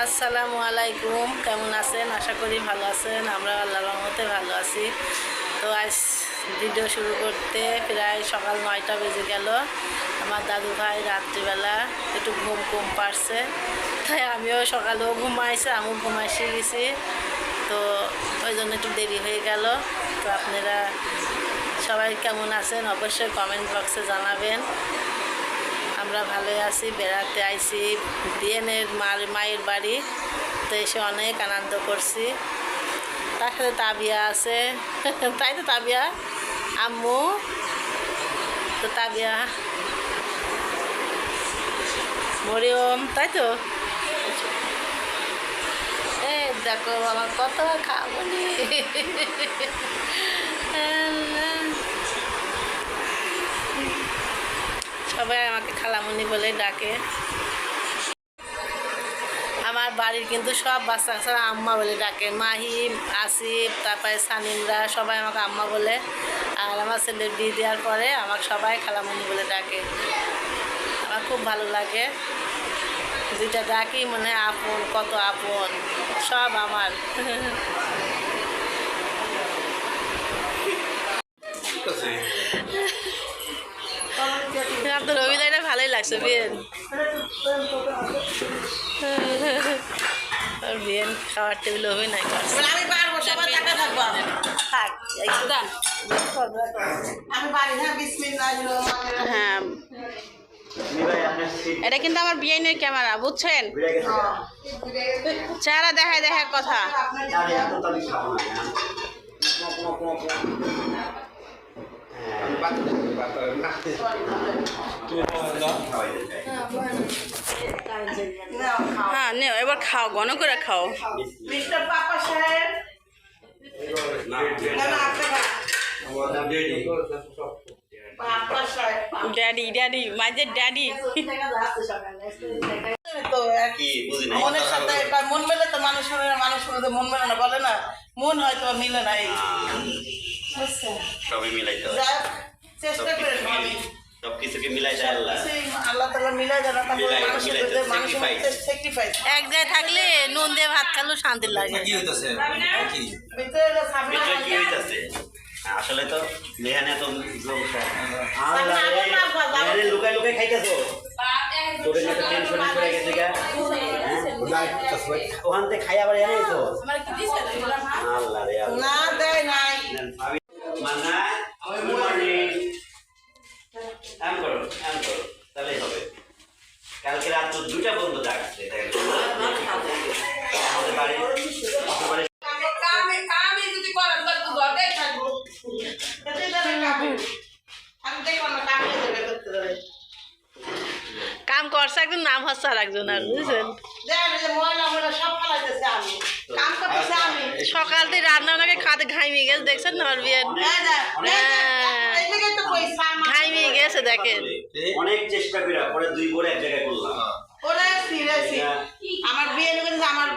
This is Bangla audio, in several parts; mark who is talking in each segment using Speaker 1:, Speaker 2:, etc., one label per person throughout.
Speaker 1: আসসালামু আলাইকুম। কেমন আছেন? আশা করি ভালো আছেন। আমরা আল্লাহ রহমতে ভালো আছি। তো আজ ভিডিও শুরু করতে প্রায় সকাল নয়টা বেজে গেল। আমার দাদু ভাই রাত্রিবেলা একটু ঘুম কম পারছে তাই আমিও সকালেও ঘুমাইছে, আমিও ঘুমাইছে গেছি। তো ওই জন্য একটু দেরি হয়ে গেল। তো আপনারা সবাই কেমন আছেন? অবশ্যই কমেন্ট বক্সে জানাবেন। আমরা ভালোই আছি, বেড়াতে আইছি, বিয়েনের মার, মায়ের বাড়ি, তো এসে অনেক আনন্দ করছি। তার সাথে তাবিয়া আছে, তাই তো তাবিয়া? আম্মু? তো তাবিয়া। মরিয়ম, তাই তো? এ দেখো আমার কত খাবনি সবাই আমাকে খালামুনি বলে ডাকে। আমার বাড়ির কিন্তু সব বাচ্চা কাচ্চারা আম্মা বলে ডাকে। মাহিম আসিফ, তারপরে সানিমরা সবাই আমাকে আম্মা বলে। আর আমার ছেলের বিয়ে দেওয়ার পরে আমাকে সবাই খালামুনি বলে ডাকে। আমার খুব ভালো লাগে। যেটা ডাকি মনে হয় আপন, কত আপন। সব আমার।
Speaker 2: ঠিক আছে।
Speaker 1: আপনার অভিনয়টা ভালোই লাগছে বিয়েন আর বিয়েন খাওয়ার টেবিল অভিনয় করছে।
Speaker 3: আমি পারব সবার টাকা থাকব
Speaker 1: থাক
Speaker 3: আমি পারি না বিসমিল্লাহ
Speaker 1: হ্যাঁ। এটা কিন্তু আমার বিয়েনের ক্যামেরা বুঝছেন? চেহারা দেখায় দেখায় কথা। হ্যাঁ নেও এবার খাও ঘন করে খাও। ড্যাডি ড্যাডি মাঝে ড্যাডি
Speaker 3: তো মনের সাথে মন মেলে তো মানুষ মানুষ মন মেলে না বলে না? মন হয়তো মিলে না
Speaker 2: সবই মিলাইতে
Speaker 3: চেষ্টা করে
Speaker 2: মিলাই দেয় আল্লাহ।
Speaker 3: আল্লাহ তালা মিলাই জানা তারপর
Speaker 2: মিলাই-
Speaker 3: মানুষের
Speaker 2: মিলাই
Speaker 3: মধ্যে
Speaker 2: তো
Speaker 3: মানুষের স্যাক্রিফাইস
Speaker 1: এক জায়গায় থাকলে নুন দিয়ে ভাত খালেও শান্তি লাগে।
Speaker 4: কি হইতেছে? কি?
Speaker 3: ভিতরে
Speaker 2: কি হইতাছে? আসলে তো লেহানে তো
Speaker 3: না
Speaker 2: লুকাই লুকাই খাইতেছো? তোর না তো টেনশন পড়ে গেছে গা। ওখান থেকে খাই আবার এনে তো আল্লাহ রে
Speaker 3: না দেয় নাই।
Speaker 2: মান্না?
Speaker 1: হচ্ছে আর একজন আর বুঝছেন সকাল থেকে রান্না নাকি খাতে ঘাইমিয়ে গেছে দেখছেন না আমার বিয়েন
Speaker 3: এই যে, এই যে, এই দিকেই তো পয়সা আমার।
Speaker 1: ঘাইমিয়ে গেছে দেখেন।
Speaker 2: অনেক চেষ্টা করে পরে দুই বোরে এক জায়গায় করলাম।
Speaker 3: ওরে সিরিয়াসলি আমার বিয়ে নিয়ে আমার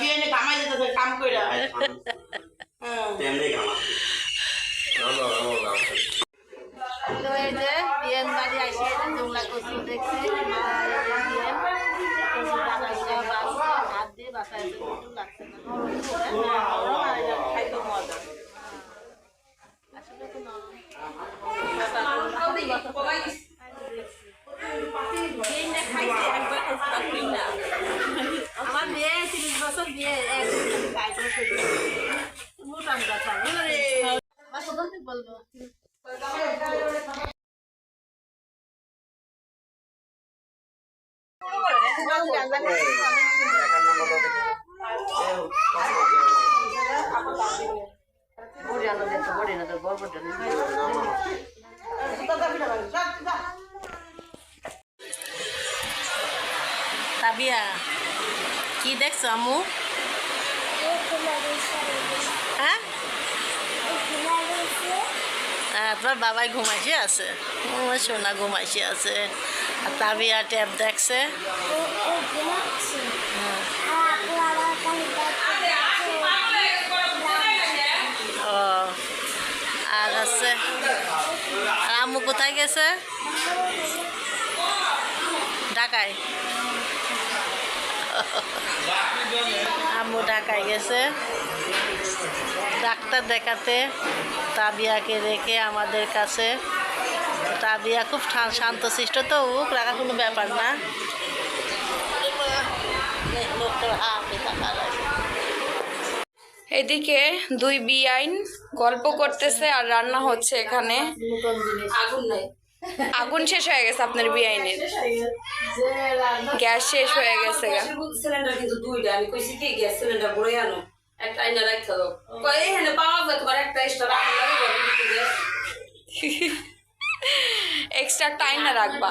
Speaker 3: বিয়ে নিয়ে কামাই কাম করে হ্যাঁ।
Speaker 2: তেমনি খাওয়া
Speaker 1: তো এই যে বিয়েন বাড়ি আসে জুমলা কচু দেখছি মা এই যে বিয়েন কচু বানাইছে বাসছে হাত দিয়ে বাসাইছে একটু লাগছে না নরম নরম আর এটা খাইতে মজা আসলে তো নরম আমার বিয়ে তিরিশ বছর বিয়ে বলব তাবিয়া কি দেখছ আম্মু? হ্যাঁ? হ্যাঁ, আপনার বাবাই ঘুমাইছে আছে। সোনা ঘুমাইছে আছে। আর তাবিয়া ট্যাব দেখছে ও আর আছে আর আম্মু কোথায় গেছে? ঢাকায়। আম্মু ঢাকায় গেছে। ডাক্তার দেখাতে তাবিয়াকে রেখে আমাদের কাছে। তাবিয়া খুব ঠা- শান্তশিষ্ট তো উক রাখা কোনো ব্যাপার না। লাগে
Speaker 4: এদিকে দুই বিআইন গল্প করতেছে আর রান্না হচ্ছে এখানে। আগুন নাই। আগুন শেষ হয়ে গেছে আপনার বিআইনের। গ্যাস শেষ হয়ে গেছে
Speaker 5: সিলিন্ডার কিন্তু দুইটা। আমি কইছি কি গ্যাস সিলিন্ডার বড় আনো। একটা আইনা রাখতে দাও। কই এখানে পাওয়া যায় তোমার একটা এক্সট্রা রাখা লাগে।
Speaker 4: এক্সট্রা টাইম না রাখবা।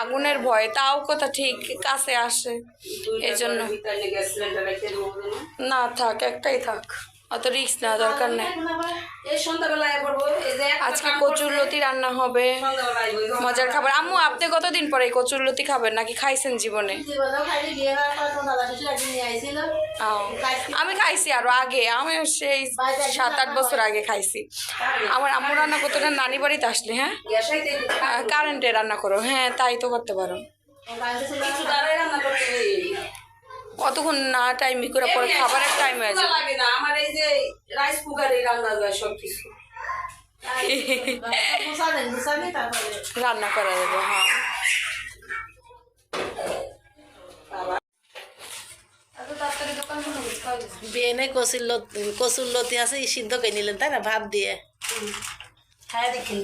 Speaker 4: আগুনের ভয় তাও কথা ঠিক কাছে আসে। এই জন্য
Speaker 5: না
Speaker 4: থাক একটাই থাক। অত রিস্ক না দরকার নেই। আজকে কচুর লতি রান্না হবে। মজার খাবার। আম্মু, আপনি কতদিন পরে কচুর লতি খাবেন? নাকি খাইছেন জীবনে? আমি খাইছি আরও আগে। আমি সেই সাত আট বছর আগে খাইছি। আমার আম্মু রান্না করতো নানি বাড়িতে আসলে হ্যাঁ? কারেন্টে রান্না করো। হ্যাঁ তাই তো করতে পারো।
Speaker 5: হয়।
Speaker 4: কতক্ষণ না টাইম করে পরে খাবারের টাইম হয়ে যায়
Speaker 5: লাগে না আমার এই যে রাইস কুকারে রান্না যায় সব কিছু
Speaker 4: রান্না করা যাবে হ্যাঁ।
Speaker 1: বিয়েনে কচুর লতি কচুর লতি আছে ই সিদ্ধ করে নিলেন তাই না ভাত দিয়ে?
Speaker 5: খায় দেখেন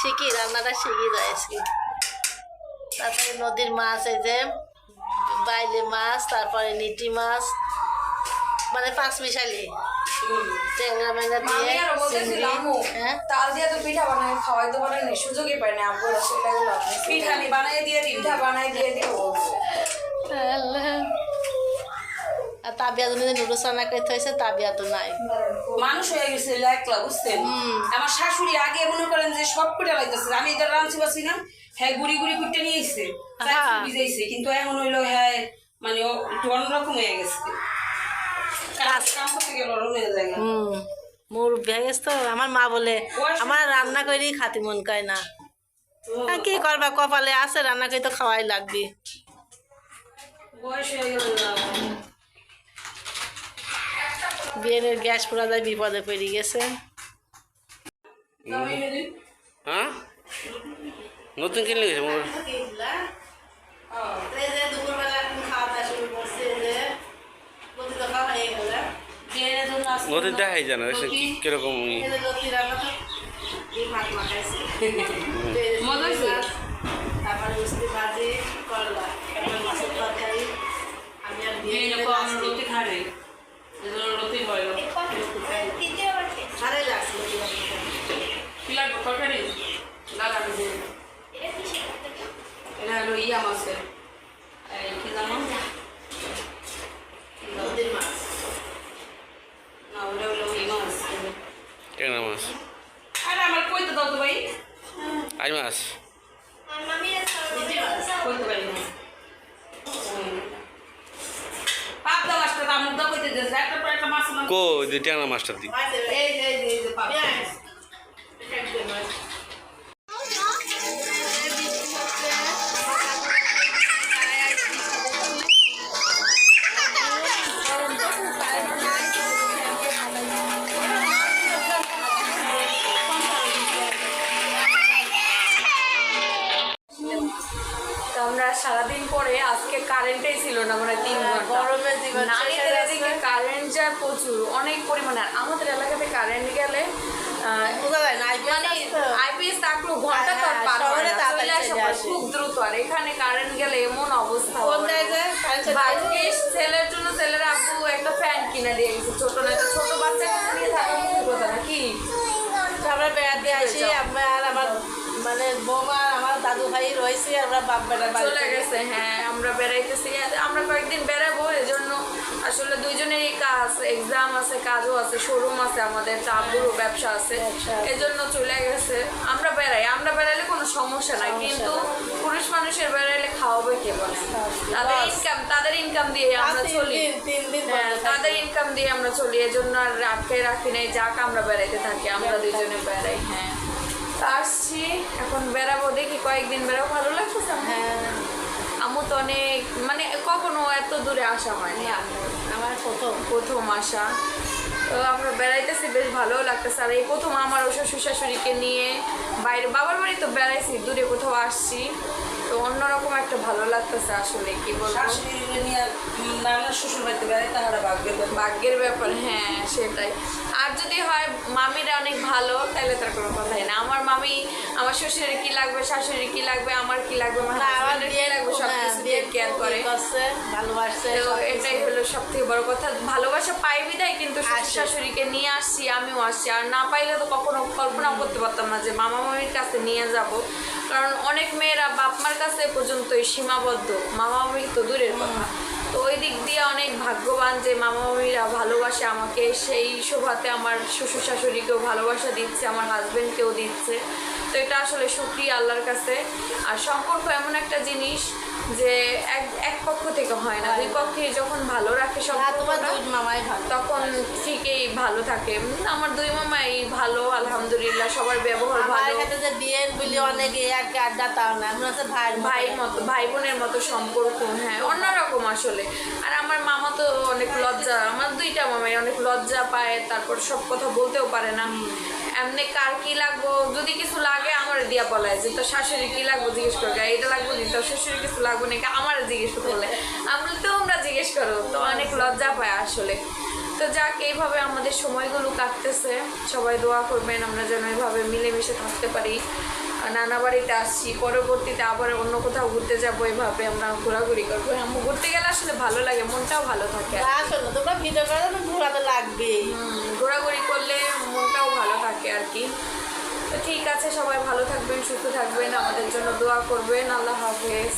Speaker 1: শিখি রান্নাটা শিখি যাইছি তারপরে নদীর মাছ এই যে বাইলে মাছ তারপরে নিটি মাছ মানে পাঁচ মিশালি। ট্যাংরা ম্যাংরা দিয়ে হ্যাঁ?
Speaker 4: তাল দিয়ে তো পিঠা বানায় খাওয়াইতে পারেন সুযোগই না
Speaker 5: পিঠা বানাই দিয়ে দিন
Speaker 4: পিঠা বানাই দিয়ে দিব।
Speaker 1: আর তাবিয়া তুমি যে নুডলস রান্না করে থয়েছে তাবিয়া তো নাই।
Speaker 5: মানুষ হয়ে গেছে একলা বুঝছেন? আমার শাশুড়ি আগে মনে করেন যে সব পিঠা লাইতেছে আমি এটা রাঁধছি পাচ্ছি না। হ্যাঁ গুড়ি গুড়ি কুটে নিয়ে এসছে। ভিজাইছে কিন্তু এখন হইল হ্যাঁ মানে একটু অন্যরকম হয়ে গেছে। কাজ। কাম করতে গেলে অন্য হয়ে যায়।
Speaker 1: মোর তো আমার মা বলে আমার রান্না করেই খাতে মন কয় না। আর কি করবা কপালে আছে রান্না করে তো খাওয়াই লাগবে।
Speaker 5: বয়স হয়ে গেল না।
Speaker 1: বিয়ের গ্যাস পোড়া যায় বিপদে পড়ে গেছে।
Speaker 2: হ্যাঁ? নতুন কিনলে গেছে মোর নতুন দেখাই জানা কীরকম
Speaker 1: তারপরে মিষ্টি ভাজি করলা। মাছের তরকারি আমি আর
Speaker 5: রুটি খাই। এটা হলো ইয়া মাছের এই কি জানো
Speaker 1: নদীর মাছ
Speaker 5: না ওটা হলো ওই মাছ
Speaker 2: ট্যাংরা মাছ
Speaker 5: আরে আমার কইতে দাও তো ভাই
Speaker 2: আই মাছ
Speaker 5: কইতে পারি না পাবদা মাছটা দাম মুদ্দা কইতে দিয়েছে একটা পর একটা মাছ নাম
Speaker 2: কো যে দি।
Speaker 4: আজকে কারেন্টই ছিল না মানে তিন
Speaker 1: ঘণ্টা। শেষ
Speaker 4: নারীদের এদিকে কারেন্ট যায় প্রচুর অনেক পরিমাণে। আর আমাদের এলাকাতে কারেন্ট গেলে মানে আইপিএস থাকলেও ঘণ্টা তো
Speaker 1: হ্যাঁ,
Speaker 4: পার হয়
Speaker 1: শহরে
Speaker 4: না।
Speaker 1: তাড়াতাড়ি
Speaker 4: চলে আসে
Speaker 1: চলে
Speaker 4: পরে
Speaker 1: আসে।
Speaker 4: খুব দ্রুত। আর এখানে কারেন্ট গেলে এমন অবস্থা।
Speaker 1: কোন
Speaker 4: হয়।
Speaker 1: জায়গায়
Speaker 4: ভাগ্যিস ছেলের জন্য ছেলের আব্বু একটা ফ্যান কিনে দিয়ে গেছে ছোট না ছোট বাচ্চা নিয়ে থাকা কথা নাকি?
Speaker 1: আমরা বেড়াতে আসি আমরা আর আমার মানে বৌমা দাদু ভাই রয়েছে আমরা বাপ বেড়া
Speaker 4: চলে গেছে হ্যাঁ আমরা বেড়াইতেছি। আমরা কয়েকদিন বেড়াবো এজন্য আসলে দুইজনেরই কাজ এক্সাম আছে কাজও আছে শোরুম আছে আমাদের ব্যবসা আছে। এজন্য চলে গেছে। আমরা বেড়াই আমরা কোনো সমস্যা নাই কিন্তু পুরুষ মানুষের বেড়াইলে খাওয়াবে কে বলে? তাদের ইনকাম তাদের ইনকাম দিয়ে আমরা চলি। হ্যাঁ তাদের ইনকাম দিয়ে আমরা চলি এজন্য আর রাখতে রাখি নাই যাক আমরা বেড়াইতে থাকি আমরা দুইজনে বেড়াই হ্যাঁ। আসছি এখন বেড়াবো দেখি কয়েকদিন বেড়াবো। ভালো লাগতেছে।
Speaker 1: হ্যাঁ।
Speaker 4: আম্মু তো অনেক মানে কখনো এত দূরে আসা হয়নি
Speaker 1: আমার প্রথম।
Speaker 4: প্রথম আসা। তো আমরা বেড়াইতেছি বেশ ভালোও লাগতেছে। আর এই প্রথম আমার ও শ্বশুর শাশুড়িকে নিয়ে বাইরে বাবার বাড়ি তো বেড়াইছি দূরে কোথাও আসছি। তো অন্যরকম একটা ভালো লাগতেছে আসলে কি বলব?
Speaker 3: শ্বশুর বাড়িতে বেড়াই তাহারা ভাগ্যের ব্যাপার।
Speaker 4: ভাগ্যের ব্যাপার হ্যাঁ সেটাই। হয় মামিরা অনেক ভালো তাহলে তার কোনো কথাই না আমার মামি আমার শ্বশুরের কি লাগবে শাশুড়ির কি লাগবে আমার কি লাগবে আমার
Speaker 1: না, আমার
Speaker 4: হাজবেন্ডের কি লাগবে সব
Speaker 1: হ্যাঁ,
Speaker 4: কিছু কেয়ার করে।
Speaker 1: করছে
Speaker 4: তো এটাই হলো সব থেকে বড় কথা। ভালোবাসা পাই বিদায় কিন্তু শাশুড়িকে নিয়ে আসছি আমিও আসছি। আর না পাইলে তো কখনো কল্পনা করতে পারতাম না যে মামা মামির কাছে নিয়ে যাব। কারণ অনেক মেয়েরা বাপ মার কাছে পর্যন্তই সীমাবদ্ধ। মামা মামি তো দূরের কথা। তো ওই দিক দিয়ে অনেক ভাগ্যবান যে মামা মামিরা ভালোবাসে আমাকে। সেই শোভাতে আমার শ্বশুর শাশুড়িকেও ভালোবাসা দিচ্ছে আমার হাজব্যান্ডকেও দিচ্ছে। তো এটা আসলে সুক্রিয়া আল্লাহর কাছে। আর সম্পর্ক এমন একটা জিনিস যে এক এক পক্ষ থেকে হয় না। দুই পক্ষে যখন ভালো রাখে সব
Speaker 1: দুই মামাই
Speaker 4: তখন ঠিকই ভালো থাকে। আমার দুই মামাই ভালো আলহামদুলিল্লাহ সবার ব্যবহার ভালো।
Speaker 1: যে বিয়ের বলি অনেকে আর কি আড্ডা তাও না ভাই
Speaker 4: ভাই মতো ভাই বোনের মতো সম্পর্ক হ্যাঁ অন্যরকম আসলে। আর আমার মামা তো অনেক লজ্জা, আমার দুইটা মামাই অনেক লজ্জা পায়, তারপর সব কথা বলতেও পারে না। এমনি কার কি লাগবো? যদি কিছু লাগে আমার দিয়া বলায় যে, তোর শাশুড়ি কি লাগবো জিজ্ঞেস করবে এটা লাগবো নি, তোর শাশুড়ি কিছু লাগবো নাকি? আমার জিজ্ঞেস করলে আমরা তো আমরা জিজ্ঞেস করো, তো অনেক লজ্জা পায় আসলে। তো যাক, এইভাবে আমাদের সময়গুলো কাটতেছে। সবাই দোয়া করবেন, আমরা যেন এইভাবে মিলেমিশে থাকতে পারি। নানা বাড়িতে আসছি পরবর্তীতে আবার অন্য কোথাও ঘুরতে যাব এভাবে আমরা ঘোরাঘুরি করব। ঘুরতে গেলে আসলে ভালো লাগে মনটাও ভালো থাকে।
Speaker 1: আসলে তোমরা ভিডিও করে তো
Speaker 4: লাগবে ঘোরাঘুরি করলে মনটাও ভালো থাকে আর কি। তো ঠিক আছে সবাই ভালো থাকবেন সুস্থ থাকবেন আমাদের জন্য দোয়া করবেন আল্লাহ হাফেজ।